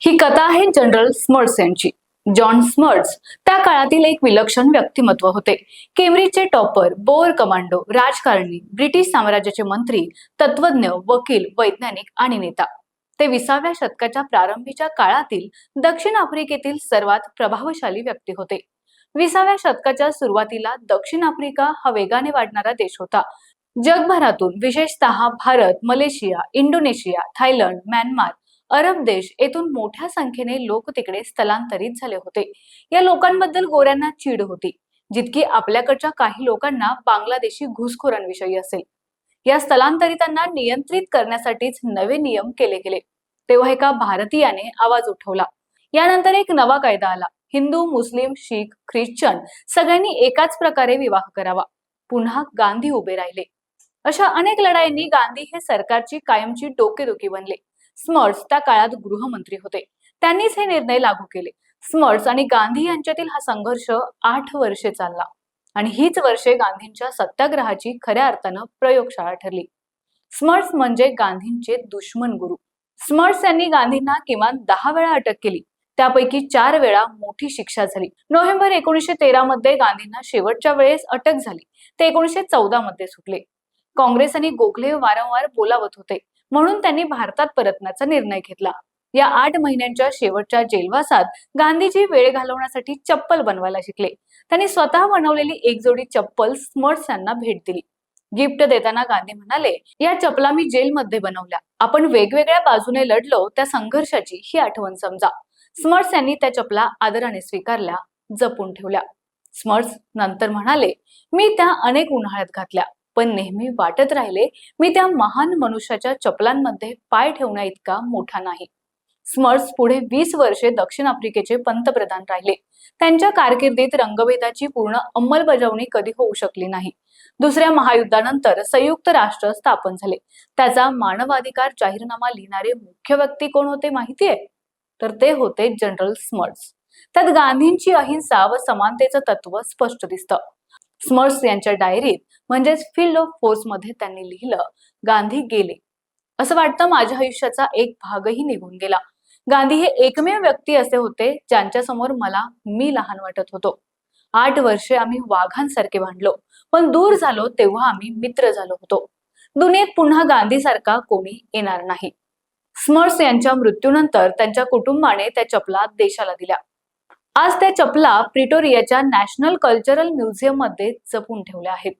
ही कथा आहे general Smuts यांची. जॉन स्मर्ट्स त्या काळातील एक विलक्षण व्यक्तिमत्व होते. केम्ब्रिजचे टॉपर बोअर कमांडो राजकारणी ब्रिटिश साम्राज्याचे मंत्री तत्वज्ञ वकील वैज्ञानिक आणि नेता. ते विसाव्या शतकाच्या प्रारंभीच्या काळातील दक्षिण आफ्रिकेतील सर्वात प्रभावशाली व्यक्ती होते. विसाव्या शतकाच्या सुरुवातीला दक्षिण आफ्रिका हा वेगाने वाढणारा देश होता. जगभरातून विशेषतः Bharat Malaysia Indonesia Thailand Myanmar अरब देश येथून मोठ्या संख्येने लोक तिकडे स्थलांतरित झाले होते. या लोकांबद्दल गोऱ्यांना चीड होती. जितकी आपल्याकडच्या काही लोकांना बांगलादेशी घुसखोरांविषयी असेल. या स्थलांतरितांना नियंत्रित करण्यासाठीच नवे नियम केले गेले. तेव्हा एका भारतीयाने आवाज उठवला. यानंतर एक नवा कायदा आला. हिंदू मुस्लिम शीख ख्रिश्चन सगळ्यांनी एकाच प्रकारे विवाह करावा. पुन्हा गांधी उभे राहिले. अशा अनेक लढाईंनी गांधी हे सरकारची कायमची डोकेदुखी बनले. स्मर्ट्स त्या काळात गृहमंत्री होते. त्यांनीच हे निर्णय लागू केले. स्मर्ट्स आणि गांधी यांच्यातील हा संघर्ष आठ वर्षे चालला आणि हीच वर्षे गांधींच्या सत्याग्रहाची खऱ्या अर्थानं प्रयोगशाळा ठरली. स्मर्ट्स म्हणजे गांधींचे दुश्मन गुरु. स्मर्ट्स यांनी गांधींना किमान दहा वेळा अटक केली. त्यापैकी चार वेळा मोठी शिक्षा झाली. नोव्हेंबर एकोणीसशे तेरा मध्ये गांधींना शेवटच्या वेळेस अटक झाली. ते एकोणीसशे चौदा मध्ये सुटले. काँग्रेस आणि गोखले वारंवार बोलावत होते. म्हणून त्यांनी भारतात परतण्याचा निर्णय घेतला. या आठ महिन्यांच्या शेवटच्या जेलवासात गांधीजी वेळ घालवण्यासाठी चप्पल बनवायला शिकले. त्यांनी स्वतः बनवलेली एक जोडी चप्पल स्मर्ट्स यांना भेट दिली. गिफ्ट देताना गांधी म्हणाले या चपला मी जेलमध्ये बनवल्या. आपण वेगवेगळ्या बाजूने लढलो त्या संघर्षाची ही आठवण समजा. स्मर्ट्स यांनी त्या चपला आदराने स्वीकारल्या जपून ठेवल्या. स्मर्ट्स नंतर म्हणाले मी त्या अनेक उन्हाळ्यात घातल्या. पण नेहमी वाटत राहिले मी त्या महान मनुष्याच्या चपलांमध्ये पाय ठेवण्या इतका मोठा नाही. स्मर्ट्स पुढे वीस वर्षे दक्षिण आफ्रिकेचे पंतप्रधान राहिले. त्यांच्या कारकिर्दीत रंगभेदाची पूर्ण अंमलबजावणी कधी होऊ शकली नाही. दुसऱ्या महायुद्धानंतर संयुक्त राष्ट्र स्थापन झाले. त्याचा मानवाधिकार जाहीरनामा लिहिणारे मुख्य व्यक्ती कोण होते माहितीये? तर ते होते जनरल स्मर्ट्स. त्यात गांधींची अहिंसा व समानतेचं तत्व स्पष्ट दिसतं. स्मर्स यांच्या डायरीत म्हणजेच फील्ड ऑफ फोर्समध्ये त्यांनी लिहिलं गांधी गेले. असं वाटतं माझ्या आयुष्याचा एक भागही निघून गेला. गांधी हे एकमेव व्यक्ती असे होते ज्यांच्या समोर मला मी लहान वाटत होतो. आठ वर्षे आम्ही वाघांसारखे भांडलो पण दूर झालो तेव्हा आम्ही मित्र झालो होतो. दुनियेत पुन्हा गांधीसारखा कोणी येणार नाही. स्मर्ट्स यांच्या मृत्यूनंतर त्यांच्या कुटुंबाने त्या चपला देशाला दिल्या. आज त्या चपला प्रिटोरियाच्या नॅशनल कल्चरल म्युझियममध्ये जपून ठेवल्या आहेत.